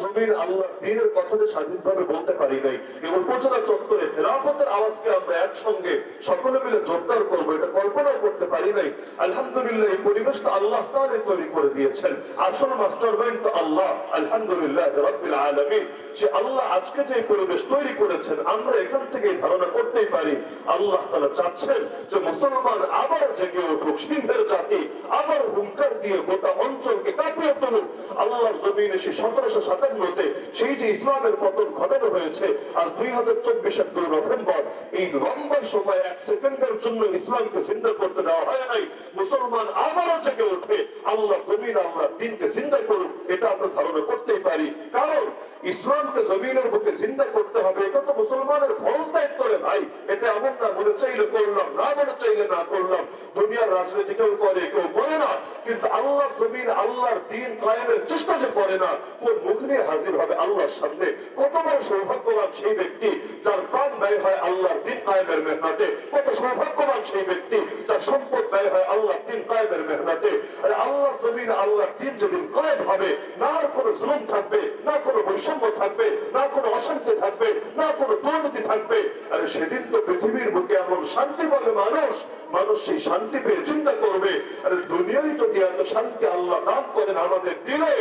জমির আল্লাহ দিনের কথা যে স্বাধীনভাবে বলতে পারি নাই। এবং উপজেলা চত্বরে খেলাফতের আওয়াজকে আমরা একসঙ্গে সকলে মিলে জোরদার করব, এটা কল্পনাও করতে পারি নাই। আলহামদুলিল্লাহ, এই পরিবেশটা আল্লাহ তাহলে তৈরি করে দিয়েছেন। আসল মাস্টার মাইন্ড তো আল্লাহ, আলহামদুলিল্লাহ রব্বিল আলমী সে আল্লাহ আজকে যে পরিবেশ তৈরি করেছেন, আমরা এখান থেকে ধারণা করতেই পারি। আল্লাহ তারা চাচ্ছেন যে মুসলমান আবার জেগে উঠুক, সিংহের জাতি আবার হুঙ্কার দিয়ে গোটা অঞ্চলকে কাঁপিয়ে তুলুক। আল্লাহ জমিনে সে সতেরোশো সাতান্নতে সেই যে ইসলামের পতন ঘটানো হয়েছে, আজ দুই হাজার চব্বিশের দুই নভেম্বর, এই লম্বা সময় এক সেকেন্ডের জন্য ইসলামকে চিন্তা করতে দেওয়া হয় নাই। মুসলমান আবারও জেগে উঠবে আল্লাহ জমিন আল্লাহ দিনকে চিন্তা করুক, এটা আমরা ধারণা করতেই পারি। কারণ ইসলামকে জমিনের বুকে চিন্তা করতে হবে, এটা তো মুসলমানের ফরজ দায়িত্ব রে ভাই। এটা এমন না, মনে চাইলে করলাম, না মনে চাইলে না করলাম। দুনিয়ার রাজনীতি কেউ করে কেউ করে না। কিন্তু আল্লাহ জমিন, আল্লাহর দিন কায়েমের চেষ্টা যে করে না, কোন মুখ নিয়ে হাজির হবে আল্লাহর সামনে? কত বড় সৌভাগ্যবান সেই ব্যক্তি যার প্রাণ ব্যয় হয় আল্লাহর দিন কায়েমের মেহনাতে। কত সৌভাগ্যবান সেই ব্যক্তি যার সম্পদ ব্যয় হয় আল্লাহর দিন কায়েমের মেহনাতে আর আল্লাহ জমিন আল্লাহর দিন যেদিন কায়েম হবে। না আর কোনো জুলুম থাকবে, না কোনো বৈষম্য থাকবে, না কোনো অশান্তি থাকবে, না কোনো দুর্নীতি থাকবে। আর সেদিন তো পৃথিবীর বুকে এমন শান্তি পাবে মানুষ মানুষ সেই শান্তি পেয়ে চিন্তা করবে। আর দুনিয়ায় যদি এত শান্তি আল্লাহ দান করেন আমাদের দিলে,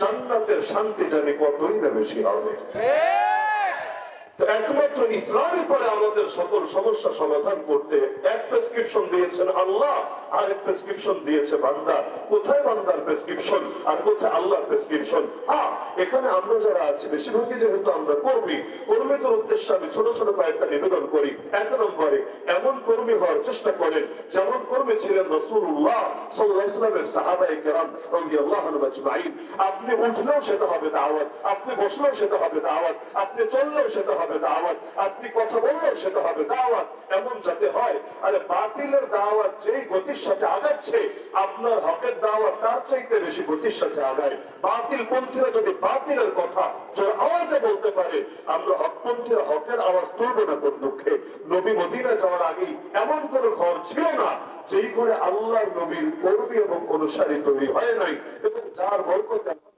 জান্নাতের শান্তি জানি কতই না বেশি হবে। একমাত্র ইসলামের পরে আমাদের সকল সমস্যা সমাধান করতে এক প্রেসক্রিপশন দিয়েছেন আল্লাহ আর এক প্রেসক্রিপশন দিয়েছে বান্দা। কোথায় বান্দার প্রেসক্রিপশন আর কোথায় আল্লাহর প্রেসক্রিপশন এখানে আমরা যারা আছি, বেশিরভাগই যেহেতু আমরা কর্মী, কর্মীদের উদ্দেশ্যে আমি ছোট ছোট কয়েকটা নিবেদন করি। এক নম্বরে, এমন কর্মী হওয়ার চেষ্টা করেন, যেমন কর্মী ছিলেন রসুল্লাহ সাল্লামের সাহাবাই কেরাম রবি আল্লাহ আপনি উঠলেও সেটা হবে দাওয়াত, আপনি বসলেও সেটা হবে দাওয়াত, আপনি চললেও সেটা হবে দাওয়াত। আপনি কথা বললেও সেটা হবে দাওয়াত। এমন যাতে হয়, আরে বাতিলের দাওয়াত যেই গতির সাথে আগাচ্ছে, আপনার হকের দাওয়াত তার চাইতে বেশি গতির সাথে আগায়। বাতিল পন্থীরা যদি বাতিলের কথা জোর আওয়াজে বলতে পারে, আমরা হকপন্থীরা হকের আওয়াজ তুলবো না কোন দুঃখে। নবী মদিনা যাওয়ার আগেই এমন কোন ঘর ছিল না, যেই ঘরে আল্লাহ নবীর কর্মী এবং অনুসারী তৈরি হয় নাই, এবং যার বরকতে